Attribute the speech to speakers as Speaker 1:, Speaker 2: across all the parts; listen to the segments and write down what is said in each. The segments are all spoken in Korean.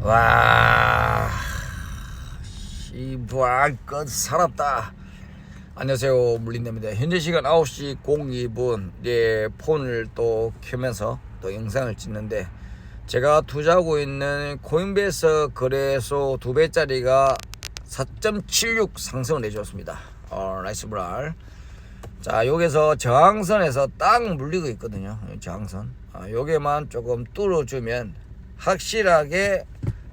Speaker 1: 와, 끝 살았다. 안녕하세요, 물린대입니다. 현재 시간 9시 02분, 예, 폰을 또 켜면서 또 영상을 찍는데, 제가 투자하고 있는 코인베이스 거래소 두 배짜리가 4.76 상승을 해줬습니다. 어, 나이스 브랄. 자, 여기서 저항선에서 딱 물리고 있거든요. 이 저항선. 아, 요게만 조금 뚫어주면 확실하게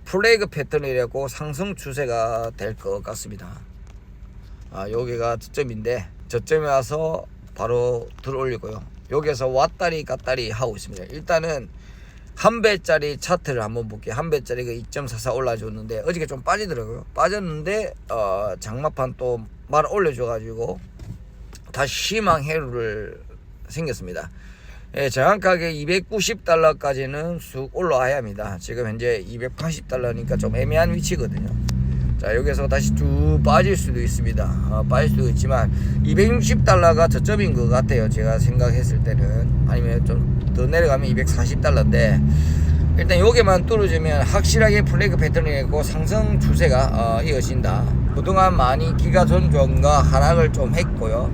Speaker 1: 플레이그 패턴이라고 상승 추세가 될 것 같습니다. 아, 여기가 저점인데 저점에 와서 바로 들어올리고요. 여기서 왔다리 갔다리 하고 있습니다. 일단은 한 배짜리 차트를 한번 볼게요. 한 배짜리가 2.44 올라줬는데 어저께 좀 빠지더라고요. 빠졌는데 어, 장마판 또 말 올려줘가지고 다시 희망 해루를 생겼습니다. 예, 정확하게 290달러까지는 쑥 올라와야 합니다. 지금 현재 280달러니까 좀 애매한 위치거든요. 자, 여기서 다시 쭉 빠질 수도 있습니다. 어, 빠질 수도 있지만 260달러가 저점인 것 같아요. 제가 생각했을 때는 아니면 좀 더 내려가면 240달러인데 일단 여기만 뚫어주면 확실하게 플래그 패턴이고 상승 추세가 어, 이어진다. 그동안 많이 기가 전종과 하락을 좀 했고요.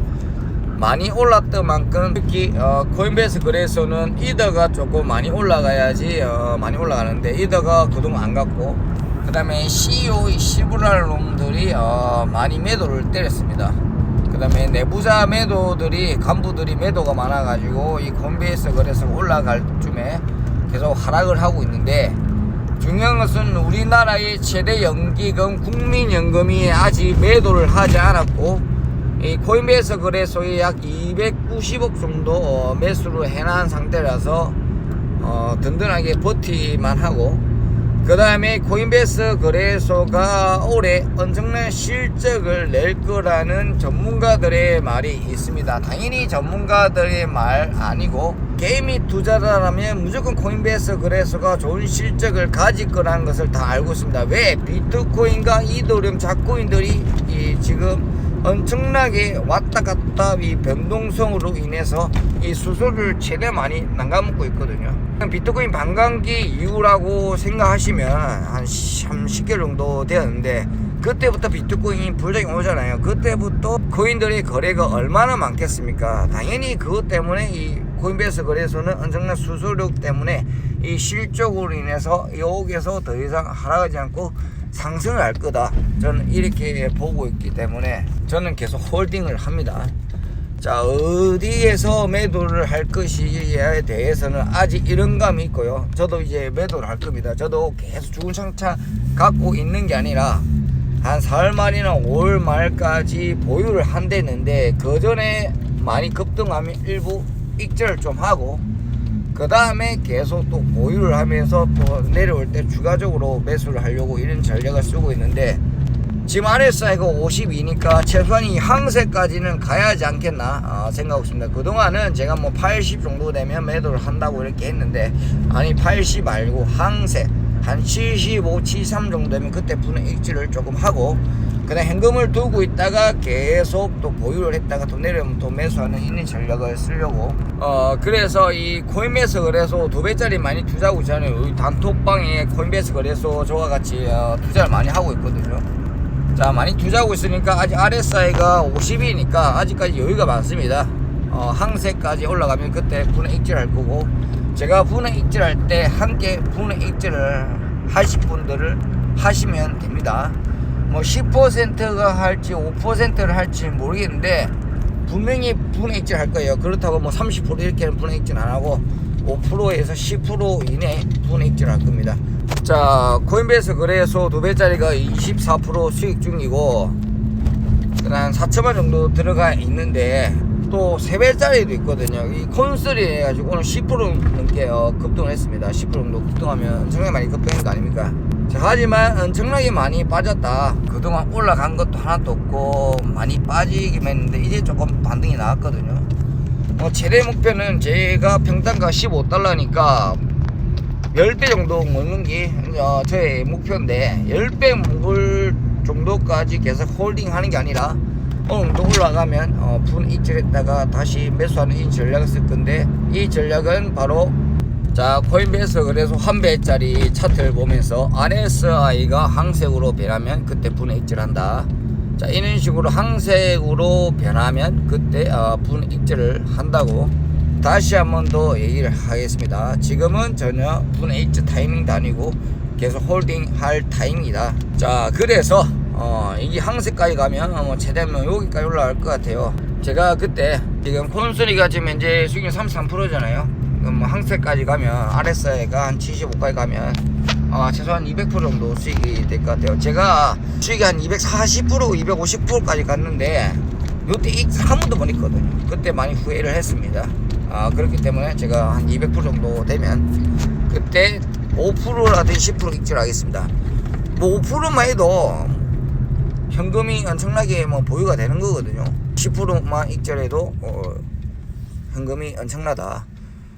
Speaker 1: 많이 올랐던 만큼 특히 어, 코인베이스 거래소는 이더가 조금 많이 올라가야지 어, 많이 올라가는데 이더가 그동안 안 갔고 그 다음에 CEO 시브랄 놈들이 어, 많이 매도를 때렸습니다. 그 다음에 내부자 매도들이 간부들이 매도가 많아가지고 이 코인베이스 거래소 올라갈 쯤에 계속 하락을 하고 있는데 중요한 것은 우리나라의 최대 연기금 국민연금이 아직 매도를 하지 않았고 이 코인베이스 거래소에 약 290억 정도 어, 매수를 해놓은 상태라서 어, 든든하게 버티만 하고 그 다음에 코인베이스 거래소가 올해 엄청난 실적을 낼 거라는 전문가들의 말이 있습니다. 당연히 전문가들의 말 아니고 게임이 투자자라면 무조건 코인베이스 거래소가 좋은 실적을 가질 거라는 것을 다 알고 있습니다. 왜 비트코인과 이더리움 작코인들이 이 지금 엄청나게 왔다 갔다 이 변동성으로 인해서 이 수수료를 최대 많이 남가먹고 있거든요. 비트코인 반감기 이후라고 생각하시면 한 30개월 정도 되었는데 그때부터 비트코인 불작이 오잖아요. 그때부터 코인들의 거래가 얼마나 많겠습니까? 당연히 그것 때문에 이 코인베이스 거래소는 엄청난 수수료 때문에 이 실적으로 인해서 여기서 더 이상 하락하지 않고 상승을 할 거다. 저는 이렇게 보고 있기 때문에 저는 계속 홀딩을 합니다. 자, 어디에서 매도를 할 것이에 대해서는 아직 이런 감이 있고요. 저도 이제 매도를 할 겁니다. 저도 계속 창차 갖고 있는 게 아니라 한 4월 말이나 5월 말까지 보유를 한댔는데 그 전에 많이 급등하면 일부 익절을 좀 하고 그 다음에 계속 또 보유를 하면서 또 내려올 때 추가적으로 매수를 하려고 이런 전략을 쓰고 있는데 지금 RSI가 52니까 최소한 이 항세까지는 가야 하지 않겠나 아, 생각하고 있습니다. 그동안은 제가 뭐 80 정도 되면 매도를 한다고 이렇게 했는데 아니 80 말고 항세 한 75, 73 정도 되면 그때 분의 익지를 조금 하고 그다음 현금을 두고 있다가 계속 또 보유를 했다가 또 내려오면 또 매수하는 이런 전략을 쓰려고. 어 그래서 이 코인베이스 거래소 두 배짜리 많이 투자하고 있잖아요. 이 단톡방에 코인베이스 거래소 저와 같이 어, 투자를 많이 하고 있거든요. 자 많이 투자하고 있으니까 아직 RSI가 50이니까 아직까지 여유가 많습니다. 어, 항세까지 올라가면 그때 분해 익질할 거고 제가 분해 익질할 때 함께 분해 익질을 하실 분들을 하시면 됩니다 뭐 10%가 할지 5%를 할지 모르겠는데 분명히 분해 익질 할 거예요. 그렇다고 뭐 30% 이렇게는 분해 익질 안 하고 5%에서 10% 이내 분해 익질 할 겁니다. 자 코인베이스 거래소 두 배짜리가 24% 수익 중이고 한 4천만 정도 들어가 있는데 또 3배짜리도 있거든요. 이 콘솔이 해가지고 오늘 10% 넘게 어, 급등을 했습니다. 10% 정도 급등하면 엄청나게 많이 급등한 거 아닙니까? 자, 하지만 엄청나게 많이 빠졌다. 그동안 올라간 것도 하나도 없고 많이 빠지긴 했는데 이제 조금 반등이 나왔거든요. 뭐 최대 목표는 제가 평단가 15달러니까 10배 정도 먹는 게 어, 저의 목표인데 10배 먹을 정도까지 계속 홀딩 하는 게 아니라 어느 정도 올라가면 어, 분 이질했다가 다시 매수하는 이 전략을 쓸 건데 이 전략은 바로 자 코인베이스 그래서 한 배짜리 차트를 보면서 RSI가 항색으로 변하면 그때 분해 입질한다. 자 이런 식으로 항색으로 변하면 그때 어, 분해 입질을 한다고 다시 한 번 더 얘기를 하겠습니다. 지금은 전혀 분해 입질 타이밍도 아니고 계속 홀딩 할 타이밍이다. 자 그래서 어 이게 항색까지 가면 어, 뭐 최대한 뭐 여기까지 올라갈 것 같아요. 제가 그때 지금 콘솔이가 지금 현재 수익률 33%잖아요. 그럼 뭐 항색까지 가면 RSI가 한 75까지 가면 아 최소한 200% 정도 수익이 될 것 같아요. 제가 수익이 한 240% 250%까지 갔는데 요때 익한 번도 못 했거든요. 그때 많이 후회를 했습니다. 아 그렇기 때문에 제가 한 200% 정도 되면 그때 5%라든지 10% 익절하겠습니다. 뭐 5%만 해도 현금이 엄청나게 뭐 보유가 되는 거거든요 10%만 익절해도 어, 현금이 엄청나다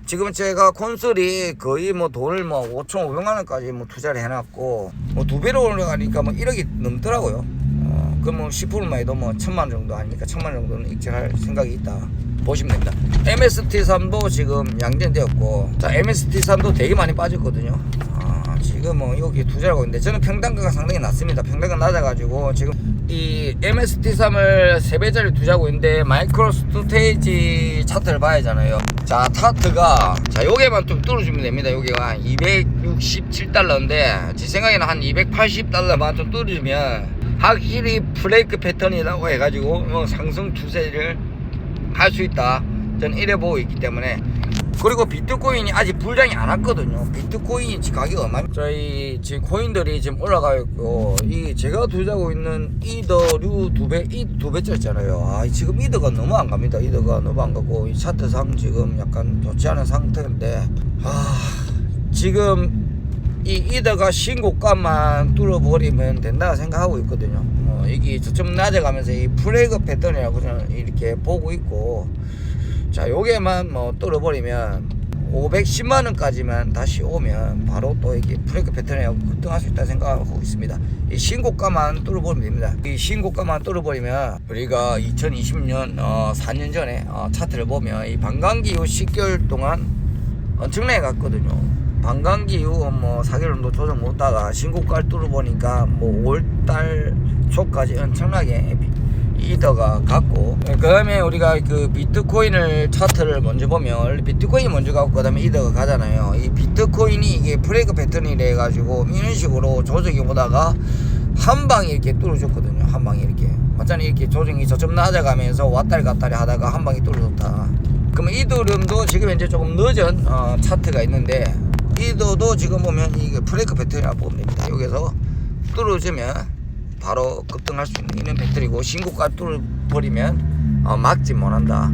Speaker 1: 지금 제가 콘솔이 거의 뭐 돈을 뭐 5,500만 원까지 뭐 투자를 해놨고 뭐 두 배로 올라가니까 뭐 1억이 넘더라고요. 어, 그럼 뭐 10%만 해도 뭐 천만 원 정도 아니니까 천만 원 정도는 익절할 생각이 있다. 보시면 됩니다. MST3도 지금 양전되었고, 자 MST3도 되게 많이 빠졌거든요. 아, 지금 뭐 여기 투자를 하고 있는데 저는 평단가가 상당히 낮습니다. 평단가 낮아가지고 지금 이 MST3을 3배짜리 투자하고 있는데 마이크로 스테이지 차트를 봐야 하잖아요. 자 차트가 자 요게만 좀 뚫어주면 됩니다. 여기가 267달러인데 제 생각에는 한 280달러만 좀 뚫어주면 확실히 브레이크 패턴이라고 해가지고 뭐 상승 추세를 할 수 있다. 저는 이래 보고 있기 때문에 그리고 비트코인이 아직 불장이 안 왔거든요. 비트코인 지금 가격이 얼마? 저희 지금 코인들이 지금 올라가 있고 이 제가 투자하고 있는 이더류 두 배, 이두 배짜리잖아요. 아 지금 이더가 너무 안 갑니다. 이더가 너무 안 가고 이 차트상 지금 약간 좋지 않은 상태인데 아 지금 이 이더가 신고가만 뚫어버리면 된다 생각하고 있거든요. 어, 이게 좀 낮아가면서 이 플래그 패턴이라고 저는 이렇게 보고 있고 자 요게만 뭐 뚫어버리면 510만 원까지만 다시 오면 바로 또 이게 플래그 패턴이라고 급등할 수 있다 생각하고 있습니다. 이 신고가만 뚫어버리면 됩니다. 이 신고가만 뚫어버리면 우리가 2020년 어, 4년 전에 어, 차트를 보면 이 반감기 이후 10개월 동안 엄청나게 갔거든요. 반감기 이후 뭐 4개월 정도 조정 못다가 신고가를 뚫어보니까 뭐 5월달 초까지 엄청나게 이더가 갔고. 그 다음에 우리가 그 비트코인을 차트를 먼저 보면 비트코인이 먼저 가고 그 다음에 이더가 가잖아요. 이 비트코인이 이게 프레이크 패턴이 래 가지고 이런 식으로 조정이 오다가 한 방에 이렇게 뚫어줬거든요. 한 방에 이렇게. 완전히 이렇게 조정이 저점 낮아가면서 왔다리 갔다리 하다가 한 방에 뚫어줬다. 그러면 이더름도 지금 현재 조금 늦은 어, 차트가 있는데 이더도 지금 보면 이게 프레이크 패턴이라고 보면 됩니다. 여기서 뚫어주면 바로 급등할 수 있는 이런 배터리고 신고가 뚫어버리면 어, 막지 못한다.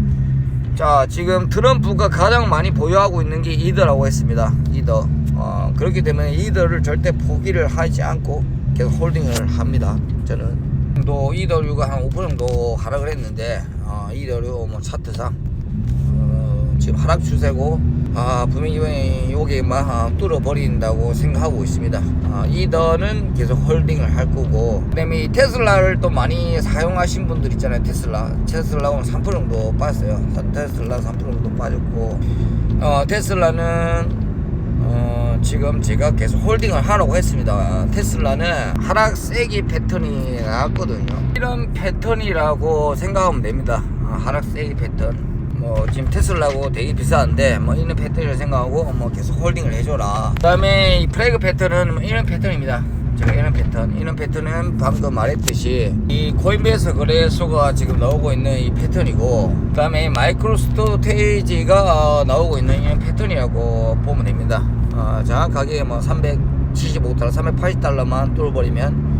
Speaker 1: 자 지금 트럼프가 가장 많이 보유하고 있는 게 이더라고 했습니다. 이더. 어, 그렇기 때문에 이더를 절대 포기를 하지 않고 계속 홀딩을 합니다. 저는. 또 이더류가 한5% 정도 하락을 했는데 어, 이더류 뭐 차트상 어, 지금 하락 추세고 아 분명히 여기만 아, 뚫어버린다고 생각하고 있습니다 아, 이더는 계속 홀딩을 할 거고 그 다음에 이 테슬라를 또 많이 사용하신 분들 있잖아요 테슬라 테슬라 오늘 3% 정도 빠졌어요 테슬라 3% 정도 빠졌고 어, 테슬라는 어, 지금 제가 계속 홀딩을 하라고 했습니다. 테슬라는 하락 세기 패턴이 나왔거든요. 이런 패턴이라고 생각하면 됩니다. 어, 하락 세기 패턴. 뭐 지금 테슬라고 되게 비싼데 뭐 이런 패턴을 생각하고 뭐 계속 홀딩을 해줘라. 그 다음에 이 프레그 패턴은 뭐 이런 패턴입니다. 제가 이런 패턴, 이런 패턴은 방금 말했듯이 이 코인베이스 거래소가 지금 나오고 있는 이 패턴이고, 그 다음에 마이크로 스토테이지가 어, 나오고 있는 이런 패턴이라고 보면 됩니다. 어, 정확하게 뭐 375달러, 380달러만 뚫어버리면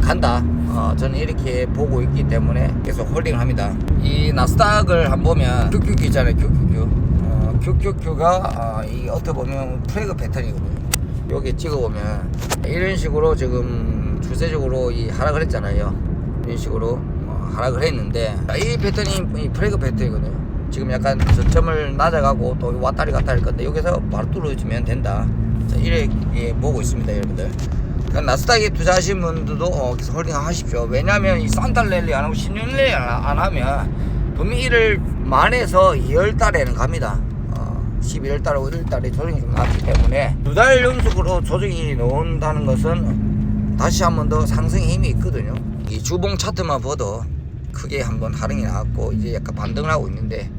Speaker 1: 간다. 어, 저는 이렇게 보고 있기 때문에 계속 홀딩을 합니다. 이 나스닥을 한번 보면 QQQ 있잖아요, QQQ. 어, QQQ가 어, 이 어떻게 보면 프레그 패턴이거든요. 여기 찍어보면 이런 식으로 지금 주세적으로 이 하락을 했잖아요. 이런 식으로 어, 하락을 했는데 이 패턴이 이 프레그 패턴이거든요. 지금 약간 저점을 낮아가고 또 왔다리 갔다 할 건데 여기서 바로 뚫어주면 된다. 자, 이렇게 보고 있습니다, 여러분들. 나스닥에 투자하신 분들도 어, 계속 홀딩 하십시오. 왜냐하면 이 산달 랠리 안 하고 신년 랠리 안, 안 하면 분명히 이를 만에서 2월 달에는 갑니다. 어, 11월 달하고 1월 달에 조정이 좀 났기 때문에 두 달 연속으로 조정이 나온다는 것은 다시 한 번 더 상승의 힘이 있거든요. 이 주봉 차트만 봐도 크게 한번 하락이 나왔고 이제 약간 반등을 하고 있는데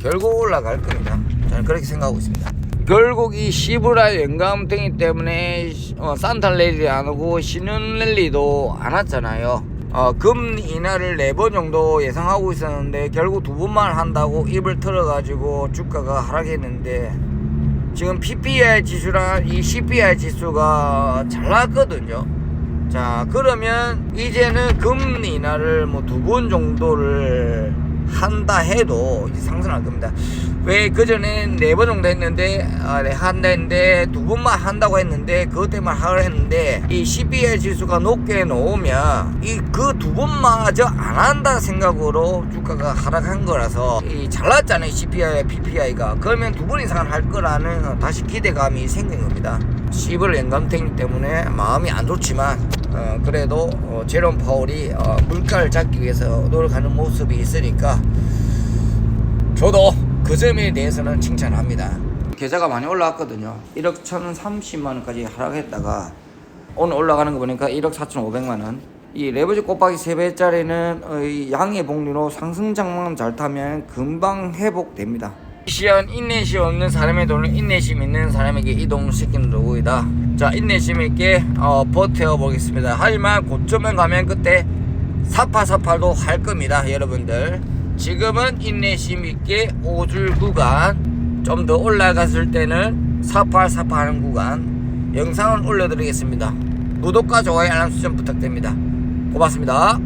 Speaker 1: 결국 올라갈 겁니다. 저는 그렇게 생각하고 있습니다. 결국 이 시브라 영감탱이 때문에 어, 산탈랠리 안 오고 신흥랠리도 안 왔잖아요. 어, 금 인하를 네 번 정도 예상하고 있었는데 결국 두 번만 한다고 입을 털어가지고 주가가 하락했는데 지금 PPI 지수랑 이 CPI 지수가 잘 나왔거든요. 자 그러면 이제는 금 인하를 뭐 두 번 정도를 한다 해도 이제 상승할 겁니다. 왜 그전에 네번 정도 했는데 아, 네, 한다 했는데 두 번만 한다고 했는데 그것 때문에 하을 했는데 이 CPI 지수가 높게 놓으면 이 그 두 번마저 안 한다 생각으로 주가가 하락한 거라서 이 잘났잖아요 CPI, PPI가 그러면 두 번 이상은 할 거라는 다시 기대감이 생긴 겁니다. 10월 연감탱이 때문에 마음이 안 좋지만 어, 그래도 어, 제롬 파월이 어, 물가를 잡기 위해서 노력하는 모습이 있으니까 저도 그 점에 대해서는 칭찬합니다. 계좌가 많이 올라왔거든요. 1억 1,030만 원까지 하락했다가 오늘 올라가는 거 보니까 1억 4,500만 원. 이 레버지 곱하기 3배짜리는 어, 이 양의 복리로 상승 장만 잘 타면 금방 회복됩니다. 시한 인내심 없는 사람의 돈을 인내심 있는 사람에게 이동시키는 도구이다. 자, 인내심 있게 어, 버텨 보겠습니다. 하지만 고점에 가면 그때 사파사파도 할 겁니다, 여러분들. 지금은 인내심 있게 5줄 구간, 좀 더 올라갔을 때는 사파사파 하는 구간 영상을 올려드리겠습니다. 구독과 좋아요 알람 설정 부탁드립니다. 고맙습니다.